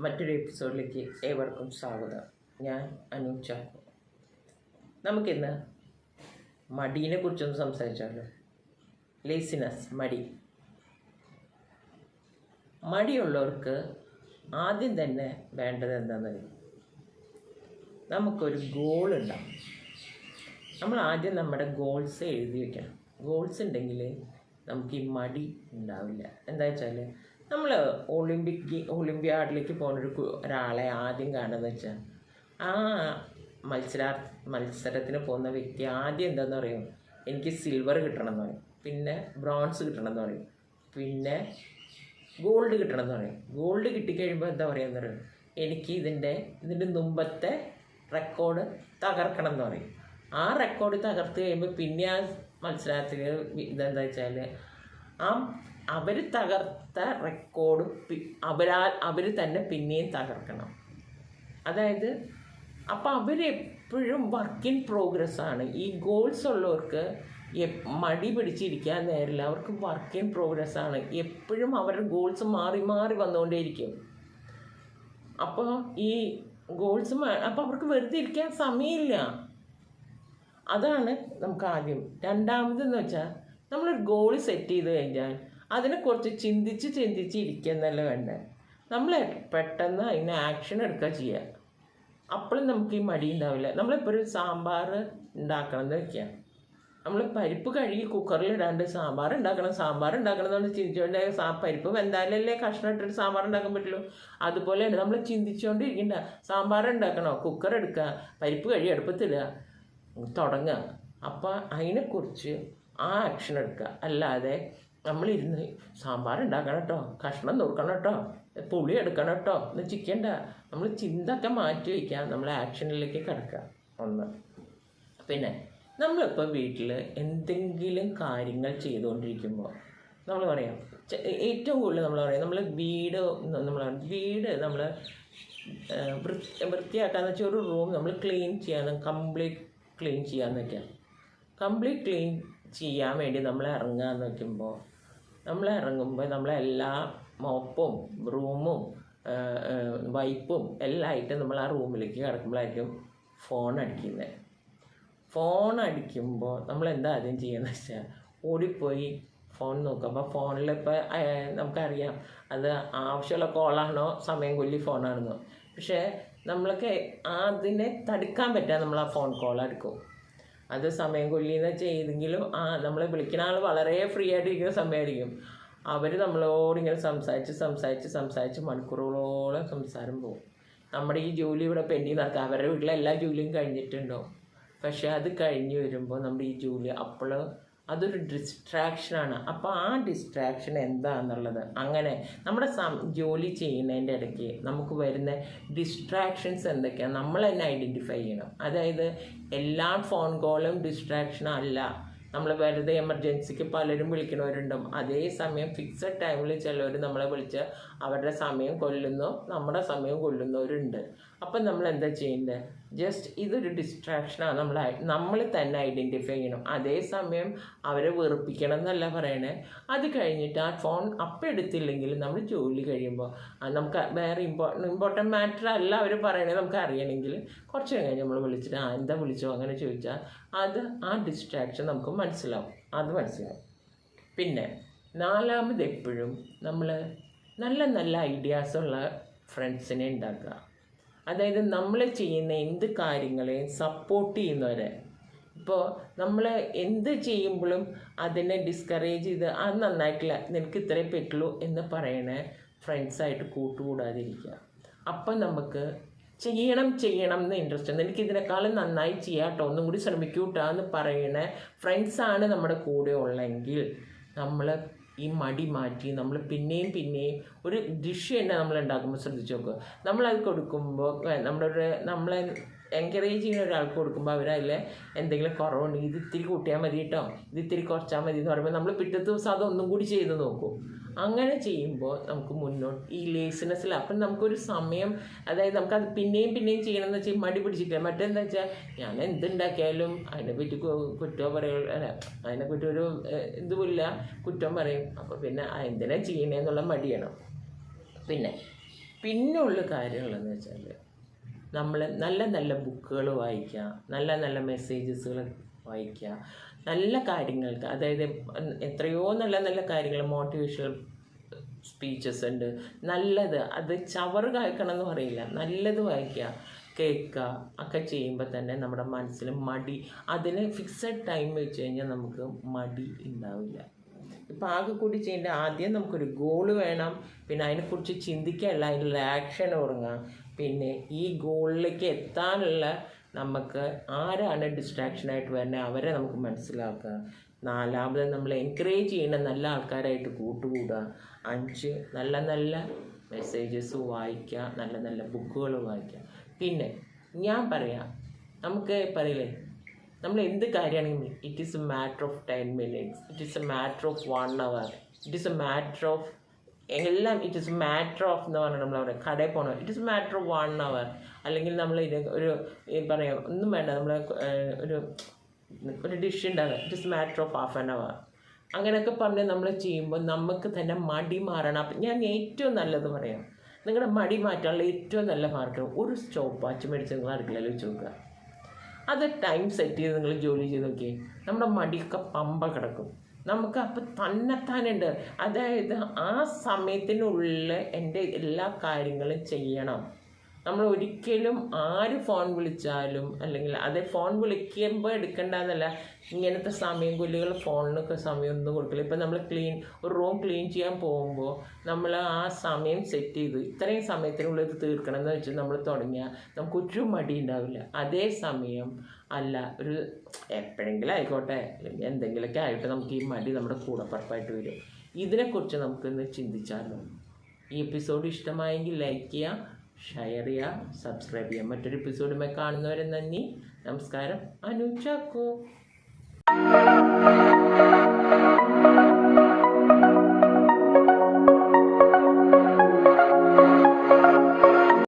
മറ്റൊരു എപ്പിസോഡിലേക്ക് ഏവർക്കും സ്വാഗതം. ഞാൻ അനു നമുക്കിന്ന് മടീനെ കുറിച്ചൊന്ന് സംസാരിച്ചാലോ? ലേസിനസ് മടി. മടിയുള്ളവർക്ക് ആദ്യം തന്നെ വേണ്ടത് എന്താണെന്നറിയും നമുക്കൊരു ഗോൾ ഉണ്ടാവും. നമ്മൾ ആദ്യം നമ്മുടെ ഗോൾസ് എഴുതി വയ്ക്കണം ഗോൾസ് ഉണ്ടെങ്കിൽ നമുക്ക് ഈ മടി ഉണ്ടാവില്ല. എന്താ വെച്ചാൽ നമ്മൾ ഒളിമ്പിക് ഒളിമ്പ്യാഡിലേക്ക് പോകുന്നൊരു ഒരു ഒരാളെ ആദ്യം കാണുന്നത് വെച്ചാൽ ആ മത്സരാ മത്സരത്തിന് പോകുന്ന വ്യക്തി ആദ്യം എന്താണെന്ന് പറയും? എനിക്ക് സിൽവർ കിട്ടണം എന്ന് പറയും. പിന്നെ ബ്രോൺസ് കിട്ടണം എന്ന് പറയും. പിന്നെ ഗോൾഡ് കിട്ടണം എന്ന് പറയും. ഗോൾഡ് കിട്ടിക്കഴിയുമ്പോൾ എന്താ പറയുക പറയും? എനിക്ക് ഇതിന്റെ ഇതിന്റെ മുമ്പത്തെ റെക്കോർഡ് തകർക്കണം എന്ന് പറയും. ആ റെക്കോർഡ് തകർത്ത് കഴിയുമ്പോൾ പിന്നെ ആ മത്സരത്തിൽ ഇതെന്താ വെച്ചാൽ ആ അവർ തകർത്ത റെക്കോർഡ് അവരാൽ അവർ തന്നെ പിന്നെയും തകർക്കണം. അതായത് അപ്പോൾ അവരെപ്പോഴും വർക്ക് ഇൻ പ്രോഗ്രസ് ആണ്. ഈ ഗോൾസ് ഉള്ളവർക്ക് മടി പിടിച്ചിരിക്കാൻ നേരില്ല. അവർക്ക് വർക്ക് ഇൻ പ്രോഗ്രസ് ആണ്. എപ്പോഴും അവരുടെ ഗോൾസ് മാറി മാറി വന്നുകൊണ്ടേയിരിക്കും. അപ്പോൾ ഈ ഗോൾസ് അപ്പോൾ അവർക്ക് വെറുതെ ഇരിക്കാൻ സമയമില്ല. അതാണ് നമുക്ക് ആദ്യം. രണ്ടാമതെന്ന് വെച്ചാൽ നമ്മളൊരു ഗോൾ സെറ്റ് ചെയ്ത് കഴിഞ്ഞാൽ അതിനെക്കുറിച്ച് ചിന്തിച്ച് ചിന്തിച്ച് ഇരിക്കുന്നല്ല വേണ്ടേ? നമ്മൾ പെട്ടെന്ന് അതിന് ആക്ഷൻ എടുക്കുക ചെയ്യുക അപ്പോഴും നമുക്ക് ഈ മടി ഉണ്ടാവില്ല. നമ്മളിപ്പോൾ ഒരു സാമ്പാർ ഉണ്ടാക്കണം എന്ന് വെക്കുക നമ്മൾ പരിപ്പ് കഴുകി കുക്കറിൽ ഇടാണ്ട് സാമ്പാർ ഉണ്ടാക്കണം. സാമ്പാർ ഉണ്ടാക്കണം എന്ന് ചിന്തിച്ചുകൊണ്ട് സാ പരിപ്പ് വെന്താലല്ലേ കഷ്ണം ഇട്ടിട്ട് സാമ്പാർ ഉണ്ടാക്കാൻ പറ്റുള്ളൂ. അതുപോലെയാണ് നമ്മൾ ചിന്തിച്ചുകൊണ്ട് ഇരിക്കണ്ട സാമ്പാർ ഉണ്ടാക്കണോ? കുക്കർ എടുക്കുക പരിപ്പ് കഴുകി അടുപ്പത്തിടുക. തുടങ്ങുക. അപ്പോൾ അതിനെക്കുറിച്ച് ആ ആക്ഷൻ എടുക്കുക. അല്ലാതെ നമ്മളിരുന്ന് സാമ്പാർ ഉണ്ടാക്കണം കേട്ടോ കഷ്ണം നുറുക്കണം കേട്ടോ പുളി എടുക്കണം കേട്ടോ എന്ന് ചിക്കണ്ട നമ്മൾ ചിന്തൊക്കെ മാറ്റി വയ്ക്കുക നമ്മൾ ആക്ഷനിലേക്ക് കിടക്കുക ഒന്ന്. പിന്നെ നമ്മളിപ്പോൾ വീട്ടിൽ എന്തെങ്കിലും കാര്യങ്ങൾ ചെയ്തുകൊണ്ടിരിക്കുമ്പോൾ നമ്മൾ പറയാം ഏറ്റവും കൂടുതൽ നമ്മൾ പറയാം നമ്മൾ വീട് നമ്മൾ വീട് നമ്മൾ വൃത്തി വൃത്തിയാക്കാന്ന് വെച്ചാൽ ഒരു റൂം നമ്മൾ ക്ലീൻ ചെയ്യാൻ കംപ്ലീറ്റ് ക്ലീൻ ചെയ്യാമെന്നൊക്കെയാണ് കംപ്ലീറ്റ് ക്ലീൻ ചെയ്യാൻ വേണ്ടി നമ്മൾ ഇറങ്ങാന്ന് വെക്കുമ്പോൾ നമ്മൾ ഇറങ്ങുമ്പോൾ നമ്മളെല്ലാ മോപ്പും റൂമും വൈപ്പും എല്ലാം ആയിട്ട് നമ്മൾ ആ റൂമിലേക്ക് കിടക്കുമ്പോഴായിരിക്കും ഫോൺ അടിക്കുന്നത് ഫോൺ അടിക്കുമ്പോൾ നമ്മൾ എന്താ ആദ്യം ചെയ്യുന്നത് വെച്ചാൽ ഓടിപ്പോയി ഫോൺ നോക്കുക. അപ്പോൾ ഫോണിൽ ഇപ്പോൾ നമുക്കറിയാം അത് ആവശ്യമുള്ള കോളാണോ സമയം കൊല്ലി ഫോണാണെന്നോ പക്ഷേ നമ്മൾക്ക് അതിനെ തടുക്കാൻ പറ്റാൻ നമ്മൾ ആ ഫോൺ കോൾ എടുക്കും. അത് സമയം കൊല്ലിന്ന് ചെയ്തെങ്കിലും ആ നമ്മളെ വിളിക്കുന്ന ആൾ വളരെ ഫ്രീ ആയിട്ടിരിക്കുന്ന സമയമായിരിക്കും. അവർ നമ്മളോട് ഇങ്ങനെ സംസാരിച്ച് സംസാരിച്ച് സംസാരിച്ച് മണിക്കൂറുകളോളം സംസാരം പോകും. നമ്മുടെ ഈ ജോലി ഇവിടെ പെൻഡിങ് നടക്കുക. അവരുടെ വീട്ടിലെ എല്ലാ ജോലിയും കഴിഞ്ഞിട്ടുണ്ടാവും. പക്ഷേ അത് കഴിഞ്ഞ് വരുമ്പോൾ നമ്മുടെ ഈ ജോലി അപ്പോൾ അതൊരു ഡിസ്ട്രാക്ഷനാണ് അപ്പോൾ ആ ഡിസ്ട്രാക്ഷൻ എന്താണെന്നുള്ളത് അങ്ങനെ നമ്മുടെ സം ജോലി ചെയ്യുന്നതിന്റെ ഇടയ്ക്ക് നമുക്ക് വരുന്ന ഡിസ്ട്രാക്ഷൻസ് എന്തൊക്കെയാണ് നമ്മൾ തന്നെ ഐഡന്റിഫൈ ചെയ്യണം. അതായത് എല്ലാ ഫോൺ കോളും ഡിസ്ട്രാക്ഷൻ അല്ല. നമ്മൾ വെറുതെ എമർജൻസിക്ക് പലരും വിളിക്കുന്നവരുണ്ടാവും അതേസമയം ഫിക്സഡ് ടൈമിൽ ചിലവർ നമ്മളെ വിളിച്ച് അവരുടെ സമയം കൊല്ലുന്നു. നമ്മുടെ സമയം കൊല്ലുന്നവരുണ്ട്. അപ്പം നമ്മൾ എന്താ ചെയ്യേണ്ടത് ജസ്റ്റ് ഇതൊരു ഡിസ്ട്രാക്ഷനാണ് നമ്മൾ നമ്മൾ തന്നെ ഐഡന്റിഫൈ ചെയ്യണം. അതേസമയം അവരെ വെറുപ്പിക്കണം എന്നല്ല പറയണേ. അത് കഴിഞ്ഞിട്ട് ആ ഫോൺ അപ്പം എടുത്തില്ലെങ്കിൽ നമ്മൾ ജോലി കഴിയുമ്പോൾ നമുക്ക് വേറെ ഇമ്പോർട്ടൻ ഇമ്പോർട്ടന്റ് മാറ്റർ അല്ല അവർ പറയണേ നമുക്ക് അറിയണമെങ്കിൽ കുറച്ച് കഴിഞ്ഞ് നമ്മൾ വിളിച്ചിട്ട് ആ എന്താ വിളിച്ചോ? അങ്ങനെ ചോദിച്ചാൽ അത് ആ ഡിസ്ട്രാക്ഷൻ നമുക്ക് മനസ്സിലാവും. അത് മനസ്സിലാവും. പിന്നെ നാലാമത് എപ്പോഴും നമ്മൾ നല്ല നല്ല ഐഡിയാസുള്ള ഫ്രണ്ട്സിനെ ഉണ്ടാക്കുക അതായത് നമ്മൾ ചെയ്യുന്ന എന്ത് കാര്യങ്ങളെയും സപ്പോർട്ട് ചെയ്യുന്നവരെ. ഇപ്പോൾ നമ്മൾ എന്ത് ചെയ്യുമ്പോഴും അതിനെ ഡിസ്കറേജ് ചെയ്ത് അത് നന്നായിട്ടില്ല നിനക്ക് ഇത്രേ പറ്റുള്ളൂ എന്ന് പറയണ ഫ്രണ്ട്സായിട്ട് കൂട്ടുകൂടാതിരിക്കുക. അപ്പം നമുക്ക് ചെയ്യണം ചെയ്യണം എന്ന് ഇൻട്രസ്റ്റ് എനിക്ക് ഇതിനേക്കാളും നന്നായി ചെയ്യാട്ടോ ഒന്നും കൂടി ശ്രമിക്കൂട്ടാ എന്ന് പറയണ ഫ്രണ്ട്സാണ് നമ്മുടെ കൂടെ ഉള്ളെങ്കിൽ നമ്മൾ ഈ മടി മാറ്റി നമ്മൾ പിന്നെയും പിന്നെയും ഒരു ഡിഷ് തന്നെ നമ്മൾ ഉണ്ടാക്കുമ്പോൾ ശ്രദ്ധിച്ച് നോക്കുക. നമ്മളത് കൊടുക്കുമ്പോൾ നമ്മളൊരു നമ്മളെ എൻകറേജ് ചെയ്യുന്ന ഒരാൾക്ക് കൊടുക്കുമ്പോൾ അവരതിലെ എന്തെങ്കിലും കുറവുണ്ട്. ഇത് ഇത്തിരി കൂട്ടിയാൽ മതി കേട്ടോ ഇത് ഇത്തിരി കുറച്ചാൽ മതി എന്ന് പറയുമ്പോൾ നമ്മൾ പിറ്റത്തെ ദിവസം അതൊന്നും കൂടി ചെയ്ത് നോക്കും. അങ്ങനെ ചെയ്യുമ്പോൾ നമുക്ക് മുന്നോട്ട് ഈ ലേസിനെസ്സിൽ അപ്പം നമുക്കൊരു സമയം അതായത് നമുക്കത് പിന്നെയും പിന്നെയും ചെയ്യണമെന്ന് വെച്ചാൽ മടി പിടിച്ചിട്ടില്ല. മറ്റെന്താ വെച്ചാൽ ഞാൻ എന്തുണ്ടാക്കിയാലും അതിനെപ്പറ്റി കുറ്റം അല്ല അതിനെപ്പറ്റി ഒരു ഇതുമില്ല. കുറ്റം പറയും. അപ്പോൾ പിന്നെ എന്തിനാ ചെയ്യണേന്നുള്ള മടിയാണ്. പിന്നെ പിന്നെയുള്ള കാര്യങ്ങളെന്ന് വെച്ചാൽ നമ്മൾ നല്ല നല്ല ബുക്കുകൾ വായിക്കുക നല്ല നല്ല മെസ്സേജസുകൾ വായിക്കുക നല്ല കാര്യങ്ങൾക്ക് അതായത് എത്രയോ നല്ല നല്ല കാര്യങ്ങൾ മോട്ടിവേഷണൽ സ്പീച്ചസ് ഉണ്ട്. നല്ലത് അത് ചവറ് കായ്ക്കണം എന്ന് പറയില്ല. നല്ലത് വായിക്കുക കേൾക്കുക ഒക്കെ ചെയ്യുമ്പോൾ തന്നെ നമ്മുടെ മനസ്സിൽ മടി അതിന് ഫിക്സഡ് ടൈം വെച്ച് കഴിഞ്ഞാൽ നമുക്ക് മടി ഉണ്ടാവില്ല. ഇപ്പം കൂടി ചെയ്യേണ്ട ആദ്യം നമുക്കൊരു ഗോൾ വേണം. പിന്നെ അതിനെക്കുറിച്ച് ചിന്തിക്കാനുള്ള അതിനുള്ള ആക്ഷൻ ഉറങ്ങുക പിന്നെ ഈ ഗോളിലേക്ക് എത്താനുള്ള നമുക്ക് ആരാണ് ഡിസ്ട്രാക്ഷനായിട്ട് വരുന്നത് അവരെ നമുക്ക് മനസ്സിലാക്കുക നാലാമത് നമ്മൾ എൻകറേജ് ചെയ്യുന്ന നല്ല ആൾക്കാരായിട്ട് കൂട്ടുകൂടുക അഞ്ച് നല്ല നല്ല മെസ്സേജസ് വായിക്കുക നല്ല നല്ല ബുക്കുകൾ വായിക്കുക പിന്നെ ഞാൻ പറയാം. നമുക്ക് പറയില്ലേ? നമ്മൾ എന്ത് കാര്യമാണെങ്കിലും it is a matter of ten minutes it is a matter of one hour it is a matter of എല്ലാം ഇറ്റ് ഇസ് മാറ്റർ ഓഫ് എന്ന് പറഞ്ഞാൽ നമ്മൾ അവിടെ കടയിൽ പോകണം it is matter of one hour അല്ലെങ്കിൽ നമ്മൾ ഇത് ഒരു പറയാം ഒന്നും വേണ്ട. നമ്മൾ ഒരു ഒരു ഡിഷ് ഉണ്ടാകുക it is matter of half an hour അങ്ങനെയൊക്കെ പറഞ്ഞ് നമ്മൾ ചെയ്യുമ്പോൾ നമുക്ക് തന്നെ മടി മാറണം. അപ്പം ഞാൻ ഏറ്റവും നല്ലത് പറയാം. നിങ്ങളുടെ മടി മാറ്റാനുള്ള ഏറ്റവും നല്ല മാർഗം ഒരു സ്റ്റോപ്പ് വാച്ച് മേടിച്ച് നിങ്ങൾ അടുക്കളയിൽ വെച്ച് നോക്കുക. അത് ടൈം സെറ്റ് ചെയ്ത് നിങ്ങൾ ജോലി ചെയ്ത് നോക്കിയേ. നമ്മുടെ മടിയൊക്കെ പമ്പ കിടക്കും. നമുക്ക് അപ്പം തന്നെത്താനുണ്ട്. അതായത് ആ സമയത്തിനുള്ളിൽ എന്റെ എല്ലാ കാര്യങ്ങളും ചെയ്യണം. നമ്മൾ ഒരിക്കലും ആര് ഫോൺ വിളിച്ചാലും അല്ലെങ്കിൽ അതേ ഫോൺ വിളിക്കുമ്പോൾ എടുക്കേണ്ടതല്ല ഇങ്ങനത്തെ സമയം കൊല്ലുകൾ ഫോണിനൊക്കെ സമയം ഒന്നും കൊടുക്കില്ല. ഇപ്പം നമ്മൾ ക്ലീൻ ഒരു റൂം ക്ലീൻ ചെയ്യാൻ പോകുമ്പോൾ നമ്മൾ ആ സമയം സെറ്റ് ചെയ്ത് ഇത്രയും സമയത്തിനുള്ളിൽ ഇത് തീർക്കണം എന്ന് വെച്ച് നമ്മൾ തുടങ്ങിയാൽ നമുക്ക് ഒരു മടി ഉണ്ടാവില്ല. അതേ സമയം അല്ല ഒരു എപ്പോഴെങ്കിലും ആയിക്കോട്ടെ അല്ലെങ്കിൽ എന്തെങ്കിലുമൊക്കെ ആയിട്ട് നമുക്ക് ഈ മടി നമ്മുടെ കൂടപ്പുറപ്പായിട്ട് വരും. ഇതിനെക്കുറിച്ച് നമുക്കൊന്ന് ചിന്തിച്ചാലും? ഈ എപ്പിസോഡ് ഇഷ്ടമായെങ്കിൽ ലൈക്ക് ചെയ്യുക ഷെയർ ചെയ്യുക സബ്സ്ക്രൈബ് ചെയ്യുക. മറ്റൊരു എപ്പിസോഡുമായി കാണുന്നവരെ നന്ദി. നമസ്കാരം. അനു